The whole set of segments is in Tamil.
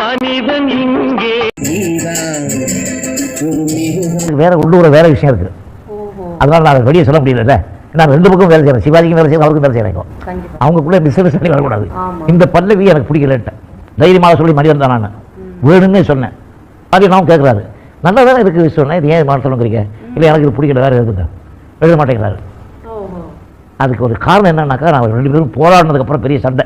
மனிதன் இங்கே. வேற உள்ளூர வேற விஷயம் இருக்கு ஓஹோ. அதனால நான் வெளியே சொல்ல முடியல நான் ரெண்டு பக்கம் வேலை செய்யறேன். சிவாஜிக்கும் வேலை செய்யறேன் அவருக்கும் வேலை செய்யறேன் அவங்களுக்குள்ள மிஸ் அண்டர்ஸ்டாண்டிங் வரக்கூடாது. இந்த பல்லவி எனக்கு பிடிக்கலன்ட்டேன். தைரியமாக சொல்லி மனிதன் தான் நான். வேணும்னே சொன்னேன். அது நான் கேட்குறாரு நல்லா தானே இருக்குது சொன்னேன். இது ஏன் மாற்றணுங்கிறீங்க இல்லை எனக்கு இது பிடிக்கல வேறு எழுதுங்க எழுத மாட்டேங்கிறாரு. ஓஹோ. அதுக்கு ஒரு காரணம் என்னன்னாக்கா நான் ரெண்டு பேரும் போராடினதுக்கப்புறம் பெரிய சண்டை.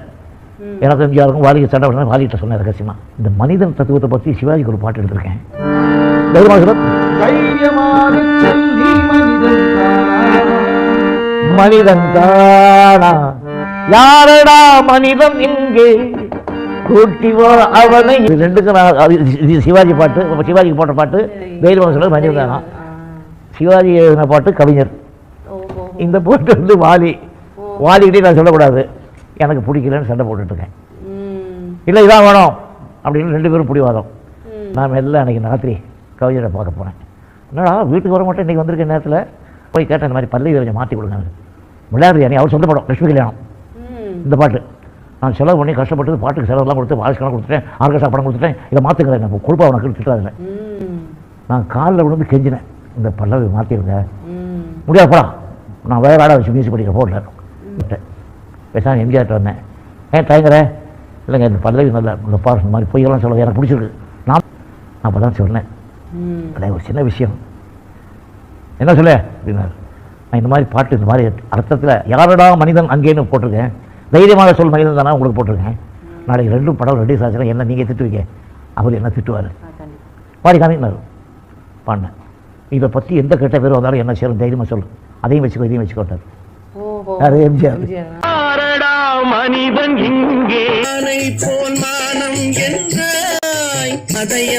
ம். எனக்கு எம்ஜிஆருக்கும் வாலிக்கு சண்டை பண்ண வாலிகிட்ட சொன்னேன் ரகசியமா. இந்த மனிதன் தத்துவத்தை பற்றி சிவாஜிக்கு ஒரு பாட்டு எடுத்திருக்கேன். மனிதன் தானா? யாரடா மனிதன் இங்கே? கூட்டி வா அவனை. இது ரெண்டுக்கும் நான் சிவாஜி பாட்டு சிவாஜிக்கு போட்ட பாட்டு தைரியமாக சொல்ல மனிதன் தானா? சிவாஜி எழுதின பாட்டு கவிஞர். ஓஹோ. இந்த பாட்டு வந்து வாலி. வாலிக்கிட்டே நான் சொல்லக்கூடாது. எனக்கு பிடிக்கலன்னு சண்டை போட்டுட்ருக்கேன். இல்லை இதான் வேணும் அப்படின்னு ரெண்டு பேரும் பிடிவாதம். நான் மெல்ல அன்றைக்கி ராத்திரி கவிஞரை பார்க்க போனேன் என்னடா வீட்டுக்கு வர மாட்டேன் இன்றைக்கி வந்திருக்க நேரத்தில்? போய் கேட்டேன் இந்த மாதிரி பல்லவி கொஞ்சம் மாற்றி கொடுங்க. விளையாடுறியா நீ? அவர் சொந்த படம் லட்சுமி கல்யாணம். இந்த பாட்டு. நான் செலவு பண்ணி கஷ்டப்பட்டு பாட்டுக்கு செலவெல்லாம் கொடுத்து வாய்ஸ்க்கெல்லாம் கொடுத்துட்டேன் ஆர்கெஸ்ட்ரா படம் கொடுத்துட்டேன் இதை மாற்றுக்கிறேன் நான் கொடுப்பா உனக்கு திட்டாதுல நான் காலில் விழுந்து கெஞ்சினேன். இந்த பல்லவி மாற்றிருங்க ம். முடியாது போடா. நான் வேறு ஆடை வச்சு மியூசிக் படிக்க போடல. விட்டேன் பேசாமல் எம்ஜிஆர்ட்ட வந்தேன். ஏன் தயங்குறேன் இல்லைங்க இந்த பல்லவி நல்லா இந்த இந்த மாதிரி பொய்யெல்லாம் சொல்ல எனக்கு பிடிச்சிருக்கு. நான் அப்போ தான் சொன்னேன். அடே ஒரு சின்ன விஷயம். என்ன சொல்ல? அப்படின்னாரு. நான் இந்த மாதிரி பாட்டு இந்த மாதிரி அர்த்தத்தில் யாரடா மனிதன் அங்கேன்னு போட்டிருக்கேன். தைரியமாக சொல் மனிதன் தானே உங்களுக்கு போட்டிருக்கேன். நாளைக்கு ரெண்டும் படம் ரெடி ஆச்சுன்னா என்ன நீங்கள் திட்டுவீங்க அவர் என்ன திட்டுவார். பாடி காமினார் பாடினேன் இதை பற்றி எந்த கெட்ட பேர் வந்தாலும் என்ன சேரும் தைரியமாக சொல்லு. அதையும் வச்சுக்கோ இதையும் வச்சுக்கோட்டார். யாரு? எம்ஜிஆர். மனிதன் இங்கே. போன் மானம் என்றாய். அதை